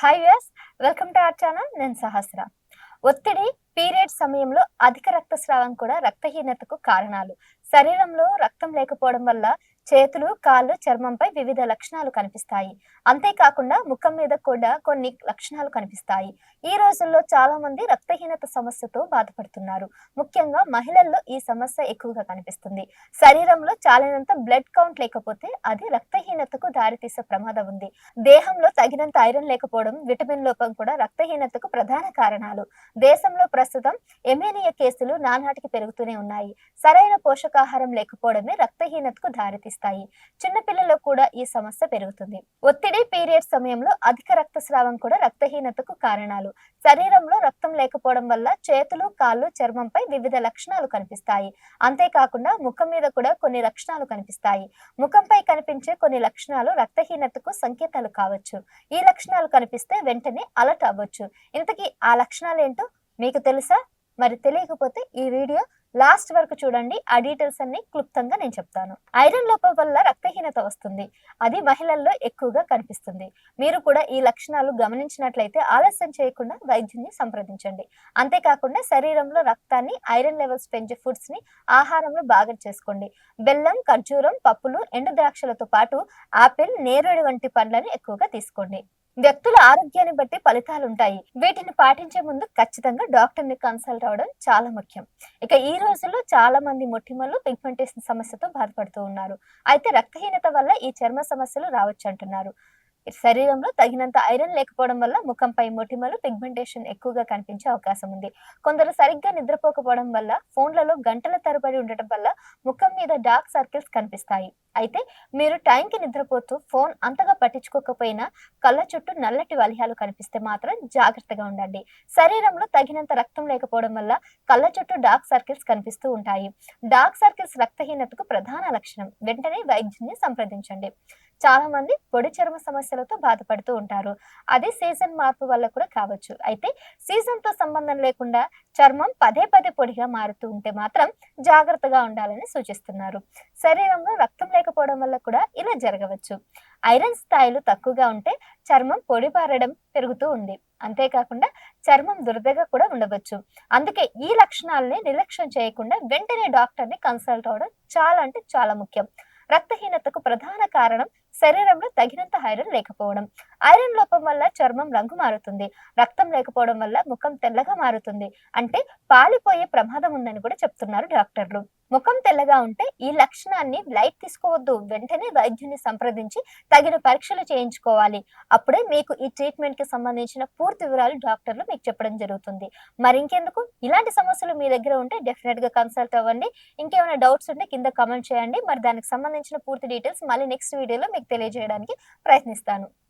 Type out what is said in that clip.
Hi yes welcome to our channel నేను సహస్ర. ఒత్తిడి period సమయంలో అధిక రక్తస్రావం కూడా రక్తహీనతకు కారణాలు. శరీరంలో రక్తం లేకపోవడం వల్ల చేతులు కాళ్ళు చర్మంపై వివిధ లక్షణాలు కనిపిస్తాయి. అంతేకాకుండా ముఖం మీద కూడా కొన్ని లక్షణాలు కనిపిస్తాయి. ఈ రోజుల్లో చాలా మంది రక్తహీనత సమస్యతో బాధపడుతున్నారు. ముఖ్యంగా మహిళల్లో ఈ సమస్య ఎక్కువగా కనిపిస్తుంది. శరీరంలో చాలినంత బ్లడ్ కౌంట్ లేకపోతే అది రక్తహీనతకు దారితీసే ప్రమాదం ఉంది. దేహంలో తగినంత ఐరన్ లేకపోవడం విటమిన్ లోపం కూడా రక్తహీనతకు ప్రధాన కారణాలు. దేశంలో ప్రస్తుతం ఎమేనియా కేసులు నానాటికి పెరుగుతూనే ఉన్నాయి. సరైన పోషకాహారం లేకపోవడమే రక్తహీనతకు దారితీస్తుంది. దారితీస్తాయి చిన్నపిల్లల్లో కూడా ఈ సమస్య పెరుగుతుంది. ఒత్తిడి పీరియడ్ సమయంలో అధిక రక్తస్రావం కూడా రక్తహీనతకు కారణాలు. శరీరంలో రక్తం లేకపోవడం వల్ల చేతులు కాళ్ళు చర్మంపై వివిధ లక్షణాలు కనిపిస్తాయి. అంతేకాకుండా ముఖం మీద కూడా కొన్ని లక్షణాలు కనిపిస్తాయి. ముఖంపై కనిపించే కొన్ని లక్షణాలు రక్తహీనతకు సంకేతాలు కావచ్చు. ఈ లక్షణాలు కనిపిస్తే వెంటనే అలర్ట్ అవ్వచ్చు. ఇంతకీ ఆ లక్షణాలు ఏంటో మీకు తెలుసా? మరి తెలియకపోతే ఈ వీడియో లాస్ట్ వరకు చూడండి ఆ డీటెయిల్స్ అన్ని క్లుప్తంగా నేను చెప్తాను. ఐరన్ లోపం వల్ల రక్తహీనత వస్తుంది. అది మహిళల్లో ఎక్కువగా కనిపిస్తుంది. మీరు కూడా ఈ లక్షణాలు గమనించినట్లయితే ఆలస్యం చేయకుండా వైద్యుని సంప్రదించండి. అంతేకాకుండా శరీరంలో రక్తాన్ని ఐరన్ లెవెల్స్ పెంచే ఫుడ్స్ని ఆహారంలో బాగా చేసుకోండి. బెల్లం ఖర్జూరం పప్పులు ఎండు ద్రాక్షలతో పాటు ఆపిల్ నేరేడు వంటి పండ్లను ఎక్కువగా తీసుకోండి. వ్యక్తుల ఆరోగ్యాన్ని బట్టి ఫలితాలు ఉంటాయి వీటిని పాటించే ముందు ఖచ్చితంగా డాక్టర్ని కన్సల్ట్ అవడం చాలా ముఖ్యం. ఇక ఈ రోజుల్లో చాలా మంది మొటిమలు పిగ్మెంటేషన్ సమస్యతో బాధపడుతూ ఉన్నారు. అయితే రక్తహీనత వల్ల ఈ చర్మ సమస్యలు రావచ్చు అంటున్నారు శరీరంలో తగినంత ఐరన్ లేకపోవడం వల్ల ముఖంపై మొటిమలు పిగ్మెంటేషన్ ఎక్కువగా కనిపించే అవకాశం ఉంది. కొందరు సరిగ్గా నిద్రపోకపోవడం వల్ల ఫోన్లలో గంటల తరబడి ఉండటం వల్ల ముఖం మీద డార్క్ సర్కిల్స్ కనిపిస్తాయి. అయితే మీరు టైంకి నిద్రపోతూ ఫోన్ అంతగా పట్టించుకోకపోయినా కళ్ళ చుట్టూ నల్లటి వలయాలు కనిపిస్తే మాత్రం జాగ్రత్తగా ఉండండి. శరీరంలో తగినంత రక్తం లేకపోవడం వల్ల కళ్ళ చుట్టూ డార్క్ సర్కిల్స్ కనిపిస్తూ ఉంటాయి. డార్క్ సర్కిల్స్ రక్తహీనతకు ప్రధాన లక్షణం. వెంటనే వైద్యుని సంప్రదించండి. చాలా మంది పొడి చర్మ సమస్యలతో బాధపడుతూ ఉంటారు. అది సీజన్ మార్పు వల్ల కూడా కావచ్చు. అయితే సీజన్తో సంబంధం లేకుండా చర్మం పదే పదే పొడిగా మారుతూ ఉంటే మాత్రం జాగ్రత్తగా ఉండాలని సూచిస్తున్నారు. శరీరంలో రక్తం లేకపోవడం వల్ల కూడా ఇలా జరగవచ్చు. ఐరన్ స్థాయిలు తక్కువగా ఉంటే చర్మం పొడి పారడం పెరుగుతూ ఉంది. అంతేకాకుండా చర్మం దురదగా కూడా ఉండవచ్చు. అందుకే ఈ లక్షణాలని నిర్లక్ష్యం చేయకుండా వెంటనే డాక్టర్ని కన్సల్ట్ అవ్వడం చాలా అంటే చాలా ముఖ్యం. రక్తహీనతకు ప్రధాన కారణం శరీరంలో తగినంత ఐరన్ లేకపోవడం. ఐరన్ లోపం వల్ల చర్మం రంగు మారుతుంది. రక్తం లేకపోవడం వల్ల ముఖం తెల్లగా మారుతుంది. అంటే పాలిపోయే ప్రమాదం ఉందని కూడా చెప్తున్నారు డాక్టర్లు. ముఖం తెల్లగా ఉంటే ఈ లక్షణాన్ని లైట్ తీసుకోవద్దు. వెంటనే వైద్యుని సంప్రదించి తగిన పరీక్షలు చేయించుకోవాలి. అప్పుడే మీకు ఈ ట్రీట్మెంట్కి సంబంధించిన పూర్తి వివరాలు డాక్టర్లు మీకు చెప్పడం జరుగుతుంది. మరి ఇంకెందుకు? ఇలాంటి సమస్యలు మీ దగ్గర ఉంటే డెఫినెట్గా కన్సల్ట్ అవ్వండి. ఇంకేమైనా డౌట్స్ ఉంటే కింద కామెంట్ చేయండి. మరి దానికి సంబంధించిన పూర్తి డీటెయిల్స్ మళ్ళీ నెక్స్ట్ వీడియోలో మీకు తెలియజేయడానికి ప్రయత్నిస్తాను.